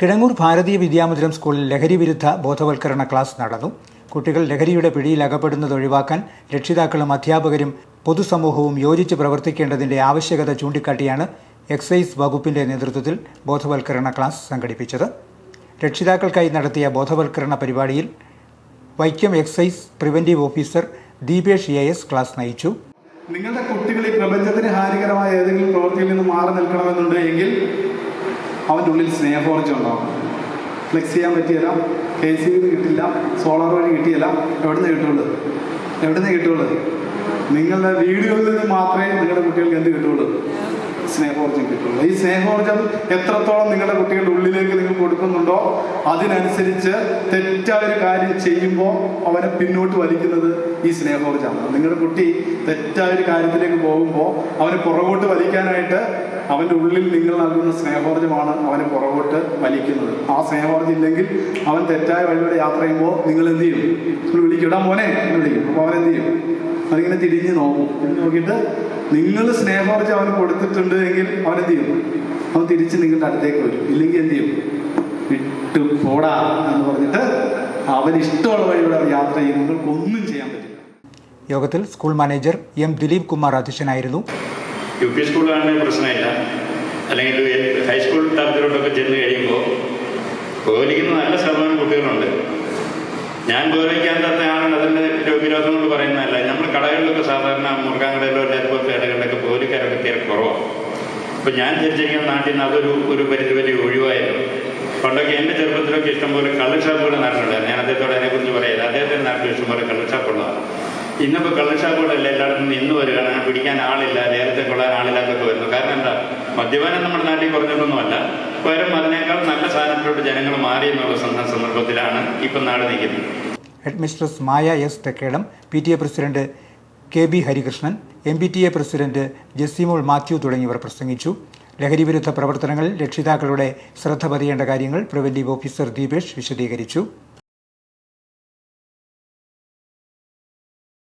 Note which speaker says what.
Speaker 1: കിഴങ്ങൂർ ഭാരതീയ വിദ്യാമന്ദിരം സ്കൂളിൽ ലഹരി വിരുദ്ധ ബോധവൽക്കരണ ക്ലാസ് നടന്നു. കുട്ടികൾ ലഹരിയുടെ പിടിയിൽ അകപ്പെടുന്നത് ഒഴിവാക്കാൻ രക്ഷിതാക്കളും അധ്യാപകരും പൊതുസമൂഹവും യോജിച്ച് പ്രവർത്തിക്കേണ്ടതിന്റെ ആവശ്യകത ചൂണ്ടിക്കാട്ടിയാണ് എക്സൈസ് വകുപ്പിന്റെ നേതൃത്വത്തിൽ ബോധവൽക്കരണ ക്ലാസ് സംഘടിപ്പിച്ചത്. രക്ഷിതാക്കൾക്കായി നടത്തിയ ബോധവൽക്കരണ പരിപാടിയിൽ Vaikom excise preventive officer Deepesh A S class നയിച്ചു.
Speaker 2: നിങ്ങളുടെ കുട്ടികൾ ഈ പ്രപഞ്ചത്തിന് ഹാനികരമായ ഏതെങ്കിലും പ്രവൃത്തിയിൽ നിന്ന് മാറി നിൽക്കണമെന്നുണ്ട് എങ്കിൽ അവന്റെ ഉള്ളിൽ സ്നേഹോർജം ഉണ്ടാവും ഫ്ലെക്സ് ചെയ്യാൻ പറ്റിയല്ല. കെ സി ബി കിട്ടില്ല. സോളാർ വഴി കിട്ടിയല്ല. എവിടുന്ന് കിട്ടുള്ളൂ? എവിടുന്ന് കിട്ടുള്ളൂ? നിങ്ങളുടെ വീടുകളിൽ നിന്ന് മാത്രമേ നിങ്ങളുടെ കുട്ടികൾക്ക് എന്ത് കിട്ടുള്ളൂ? സ്നേഹോർജം കിട്ടുള്ളൂ. ഈ സ്നേഹോർജം എത്രത്തോളം നിങ്ങളുടെ കുട്ടികളുടെ ഉള്ളിലേക്ക് നിങ്ങൾ കൊടുക്കുന്നുണ്ടോ അതിനനുസരിച്ച് തെറ്റായ ഒരു കാര്യം ചെയ്യുമ്പോൾ അവനെ പിന്നോട്ട് വലിക്കുന്നത് ഈ സ്നേഹോർജമാണ് നിങ്ങളുടെ കുട്ടി തെറ്റായ ഒരു കാര്യത്തിലേക്ക് പോകുമ്പോൾ അവനെ പുറകോട്ട് വലിക്കാനായിട്ട് അവന്റെ ഉള്ളിൽ നിങ്ങൾ നൽകുന്ന സ്നേഹോർജമാണ് അവനെ പുറകോട്ട് വലിക്കുന്നത്. ആ സ്നേഹോർജം ഇല്ലെങ്കിൽ അവൻ തെറ്റായ വഴിയുടെ യാത്ര ചെയ്യുമ്പോൾ നിങ്ങൾ എന്ത് ചെയ്യും? നിങ്ങൾ വിളിക്കും ഇടാൻ മോനെ എന്ന് വിളിക്കും. അപ്പോൾ അവൻ എന്ത് ചെയ്യും? അവനിങ്ങനെ തിരിഞ്ഞ് നോക്കും. നോക്കിയിട്ട് നിങ്ങൾ സ്നേഹോർജം അവന് കൊടുത്തിട്ടുണ്ട് എങ്കിൽ അവൻ എന്ത് ചെയ്യും? അവൻ തിരിച്ച് നിങ്ങളുടെ അടുത്തേക്ക് വരും. ഇല്ലെങ്കിൽ എന്ത് ചെയ്യും? വിട്ടു പോടാ എന്ന് പറഞ്ഞിട്ട് അവൻ ഇഷ്ടമുള്ള വഴിയുടെ യാത്ര ചെയ്യും നിങ്ങൾക്കൊന്നും ചെയ്യാൻ പറ്റില്ല.
Speaker 1: യോഗത്തിൽ school manager M Dileep Kumar അധ്യക്ഷനായിരുന്നു.
Speaker 3: യു പി സ്കൂളിലാണെങ്കിൽ പ്രശ്നമില്ല. അല്ലെങ്കിൽ ഹൈസ്കൂൾ തലത്തിലോട്ടൊക്കെ ചെന്ന് കഴിയുമ്പോൾ ഗോലിക്കുന്ന നല്ല ശതമാനം കുട്ടികളുണ്ട്. ഞാൻ പുകവലിക്കാൻ തന്നെയാണ് അതിന്റെ വിരോധം കൊണ്ട് പറയുന്നതല്ല. നമ്മൾ കടകളിലൊക്കെ സാധാരണ മുറുകാങ്കടയിലോ അല്ലെങ്കിൽ അതുപോലത്തെ കടകളിലൊക്കെ ഗോലിക്കാരൊക്കെ തീരെ കുറവാണ് അപ്പം ഞാൻ ജനിച്ചിരിക്കുന്ന നാട്ടിൽ നിന്ന് അതൊരു ഒരു പരിധി വലിയ ഒഴിവായിരുന്നു. പണ്ടൊക്കെ എന്റെ ചെറുപ്പത്തിലൊക്കെ ഇഷ്ടംപോലെ കള്ളുഷാപ്പുകൾ നാട്ടിലുണ്ടായിരുന്നു ഞാൻ അദ്ദേഹത്തോട് അതിനെക്കുറിച്ച് പറയാം അദ്ദേഹത്തിന്റെ നാട്ടിൽ ഇഷ്ടംപോലെ കള്ളുഷാപ്പുള്ളതാണ് ഇന്നിപ്പോൾ കള്ളുഷാപ്പുകളല്ല എല്ലായിടത്തും നിന്ന് വരികയാണ് പിടിക്കാൻ ആളില്ല നേരത്തെ കൊള്ളാൻ ആളില്ലാത്തൊക്കെ വരുന്നു. കാരണം എന്താ? മദ്യപാനം നമ്മുടെ നാട്ടിൽ കുറഞ്ഞിട്ടൊന്നുമല്ല പകരം അതിനേക്കാൾ നല്ല സാധനത്തിലോട്ട് ജനങ്ങൾ മാറി എന്നുള്ള സന്ദർഭത്തിലാണ് ഇപ്പം നാട് നിൽക്കുന്നത്.
Speaker 1: Headmistress Maya S Thekkedam P T A president K B Harikrishnan M P T A president Jessymol Mathew തുടങ്ങിയവർ പ്രസംഗിച്ചു. ലഹരി വിരുദ്ധ പ്രവർത്തനങ്ങളിൽ രക്ഷിതാക്കളുടെ ശ്രദ്ധ പതിയേണ്ട കാര്യങ്ങൾ പ്രിവന്റീവ് ഓഫീസർ ദീപേഷ് വിശദീകരിച്ചു.